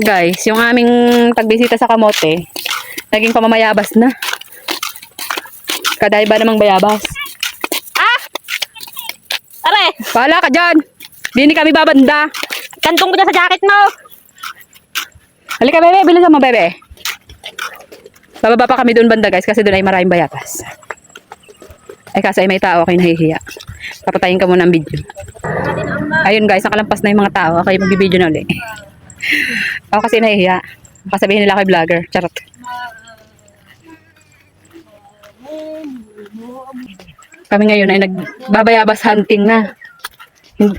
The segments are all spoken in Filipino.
Guys, yung aming pagbisita sa kamote, naging pamamayabas na. Kaday ba namang bayabas? Ah! Are, Pala ka dyan! Di ni kami babanda. kantong ko dyan sa jacket mo. Halika bebe, bilisan mo bebe. Bababa pa kami doon banda guys kasi doon ay maraming bayabas. Ay kaso ay may tao ako nahihiya. Papatayin ka muna ang video. Ayun guys, nakalampas na yung mga tao. Ako yung magbibideo na ulit. Ako kasi nahihiya. Baka sabihin nila ako ay vlogger. Charot. Kami ngayon ay nagbabayabas hunting na.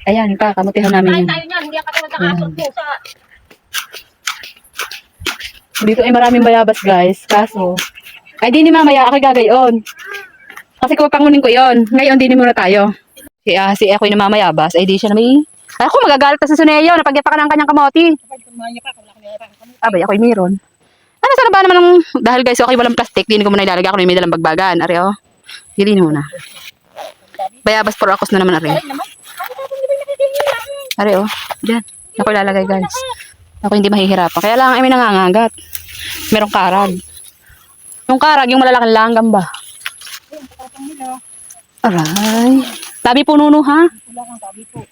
Ayan, kakamutihan namin Kain yun. tayo niyan, hindi ang katulad ng aso pusa. Dito ay maraming bayabas guys. Kaso, ay di ni mamaya ako gagayon. Kasi kung pangunin ko yon Ngayon, di ni muna tayo. Si, ah, si yung namamayabas, ay di siya na may... Ako, magagalit na sa Suneo, napagyapakan ng kanyang kamoti. Abay, ako'y meron. Ano sana ba naman ng... Dahil guys, okay walang plastic, di ko muna ilalagay ako na may dalang bagbagan. Ari, oh. Hindi ni muna. Bayabas por akos na naman, ari. Ari, oh. Diyan. Ako ilalagay, guys. Ako hindi mahihirapan. Kaya lang ay may nangangagat. Merong karag. Yung karag, yung malalaking langgam ba? Aray. Tabi po nuno, ha? Wala kang tabi po.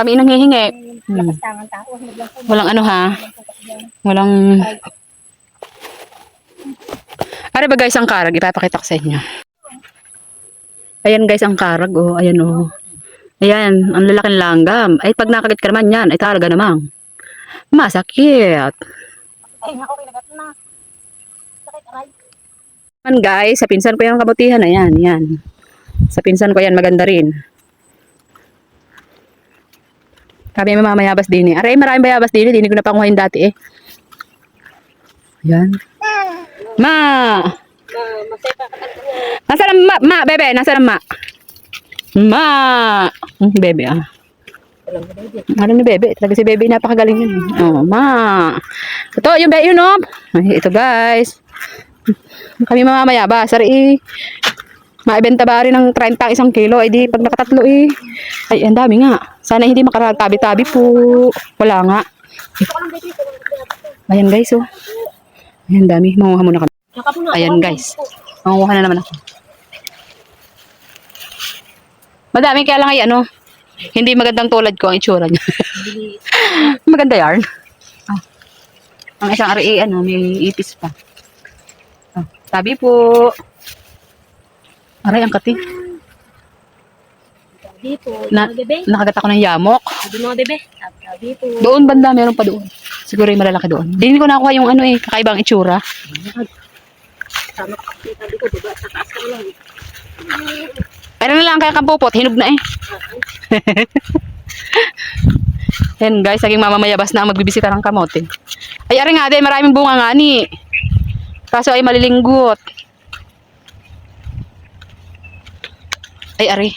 Kami inang hihingi. Hmm. Walang ano, ha? Walang... Ari ba guys ang karag? Ipapakita ko sa inyo. Ayan guys ang karag, oh. Ayan, oh. Ayan, ang lalaking langgam. Ay, pag nakagat ka naman yan, ay talaga namang. Masakit. Ay, nako, kinagat na. Sakit, aray. Man guys, sa pinsan ko yung kabutihan, ayan, yan. Sa pinsan ko yan, maganda rin. Kami may mamayabas din eh. Aray, maraming bayabas din eh. Hindi ko na panguhain dati eh. Ayan. Ma! Masepa ka tanto. Nasaan ang ma? Ma, bebe, nasaan ang ma? Ma! Bebe ah. Ano ni bebe? Talaga si bebe napakagaling yun. eh. Oh, ma! Ito, yung bebe, yun oh. Ay, ito guys. Kami mamamaya ba? Sari eh. Maibenta ba rin ng 30 ang isang kilo? Ay di, pag nakatatlo eh. Ay, ang dami nga. Sana hindi makaratabi-tabi po. Wala nga. Ayan guys oh. Ayan dami. Manguha muna kami. Ayan guys. Manguha na naman ako. Madami kaya lang ay ano. Hindi magandang tulad ko ang itsura niya. Maganda yarn. Ah. Ang isang RA ano, may ipis pa. Ah, tabi po. Aray, ang kati. Dito, Na- na, bebe. Nakagat ako ng yamok. Sabi mo, bebe. Sabi dito. Doon banda, meron pa doon. Siguro yung malalaki doon. Hindi ko nakuha yung ano eh, kakaibang itsura. Sama ka sabi ko, diba? Sa taas ka lang. Pero na lang kaya kampupot, hinog na eh. Yan guys, naging mamamayabas na ang magbibisita ng kamote. Ay, ari nga, de, maraming bunga nga ni. Kaso ay malilinggot. Ay, ari.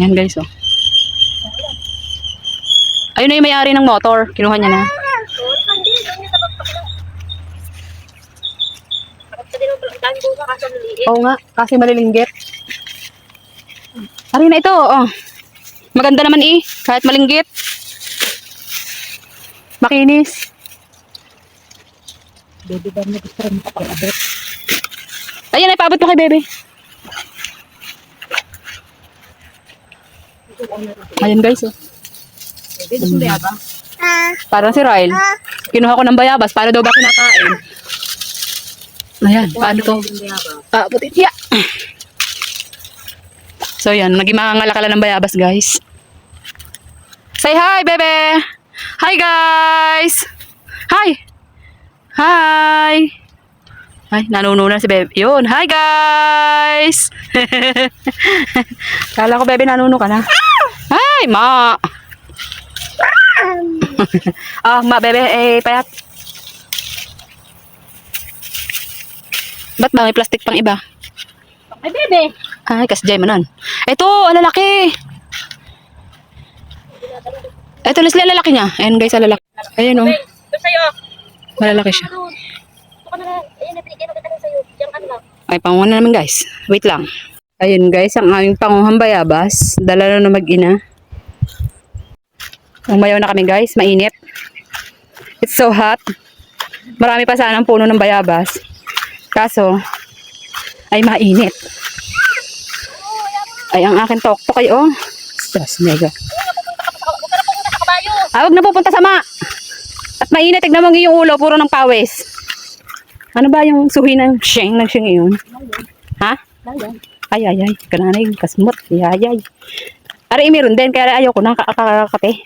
Yan guys, oh. Ayun na yung may-ari ng motor. Kinuha niya na. Oo nga, kasi malilinggit. Ari na ito, oh. Maganda naman eh, kahit malinggit. Makinis. Bebe ba niya gusto rin makapag-abot? Ayan, ay paabot mo kay bebe. Ayan guys, oh. Parang si Ryle. Kinuha ko ng bayabas, para daw ba kinakain? Ayan, paano to? Paabot it. Yeah. So yan, naging mangangalakala ng bayabas guys. Say hi, bebe! Hi guys! Hi! Hi! Ay, nanununa si bebe. Yun, hi guys! Kala ko bebe nanuno ka na. Hi, ma! ah, ma bebe, eh, payat. Ba't ba may plastic pang iba? Ay, bebe! Ay, kas Jay manon. Ito, ang lalaki. Ito, Leslie, ang lalaki niya. Ayan guys, ang lalaki. Ayan o, Bebe, ito sa'yo. malalaki siya. Ito ka na Ay, panguha na naman guys. Wait lang. Ayun guys, ang aming panguhang bayabas. Dala na na mag-ina. Umayaw na kami guys, mainit. It's so hot. Marami pa sana ang puno ng bayabas. Kaso, ay mainit. Ay, ang akin tok-tok ay, oh. Diyos, mega. Ah, huwag na pupunta sa ma. At mainit, tignan mo iyong ulo, puro ng pawis. Ano ba yung suhi ng sheng ng sheng yun? Ha? Ay, ay, ay. Kananay, kasmot. Ay, ay, ay. Ari, meron din. Kaya ayaw ko ng kakakate.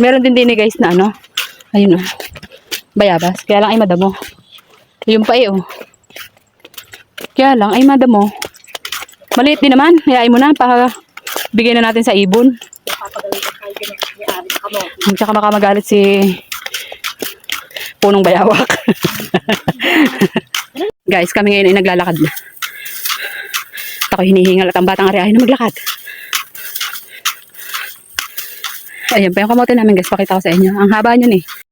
Meron din din eh, guys na ano. Ayun oh. Bayabas. Kaya lang ay madamo. Ayun pa eh oh. Kaya lang ay madamo. Maliit din naman. Hayain mo na. Pa, na natin sa ibon. Papagaling ka tayo din ni Ari sa kamo. Tsaka baka magalit si punong bayawak. Guys, kami ngayon ay naglalakad na. At ako hinihingal at ang batang ari ay na maglakad. Ayan pa yung kamote namin guys, pakita ko sa inyo. Ang haba niyan eh.